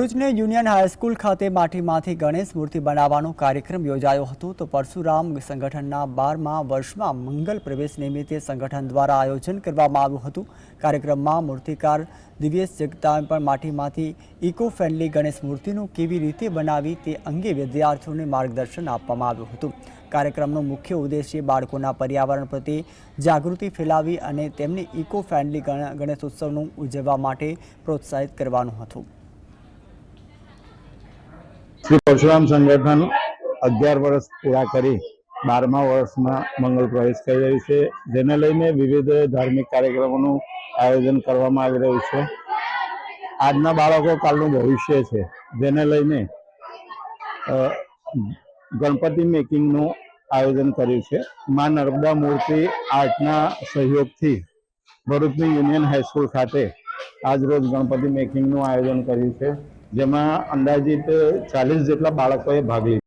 ભરૂચની union high school ખાતે માટીમાંથી ગણેશ મૂર્તિ બનાવવાનો કાર્યક્રમ યોજાયો હતો તો પરશુરામ સંગઠનના બારમા વર્ષમાં મંગલ પ્રવેશ નિમિત્તે સંગઠન દ્વારા આયોજન કરવામાં આવ્યું હતું. કાર્યક્રમમાં મૂર્તિકાર દિવ્યેશ જગતાએ પણ માટીમાંથી ઇકો ફ્રેન્ડલી ગણેશ મૂર્તિનું કેવી રીતે બનાવી તે અંગે વિદ્યાર્થીઓને માર્ગદર્શન આપવામાં આવ્યું હતું. કાર્યક્રમનો મુખ્ય ઉદ્દેશ્ય બાળકોના પર્યાવરણ પ્રત્યે જાગૃતિ ફેલાવી અને તેમને ઇકો ફ્રેન્ડલી ગણેશોત્સવનું ઉજવવા માટે પ્રોત્સાહિત કરવાનું હતું. શ્રી પરશુરામ સંગઠન અગિયાર વર્ષ પૂરા કરી બારમા વર્ષમાં મંગળ પ્રવેશ કરી રહ્યું છે, જેને લઈને વિવિધ ધાર્મિક કાર્યક્રમોનું આયોજન કરવામાં આવી રહ્યું છે. આજના બાળકો કાલનું ભવિષ્ય છે, જેને લઈને ગણપતિ મેકિંગનું આયોજન કર્યું છે. મા નર્મદા મૂર્તિ આર્ટના સહયોગથી ભરૂચની યુનિયન હાઈસ્કૂલ ખાતે આજરોજ ગણપતિ મેકિંગનું આયોજન કર્યું છે. જેમાં અંદાજિત ચાલીસ જેટલા બાળકોએ ભાગ લીધો.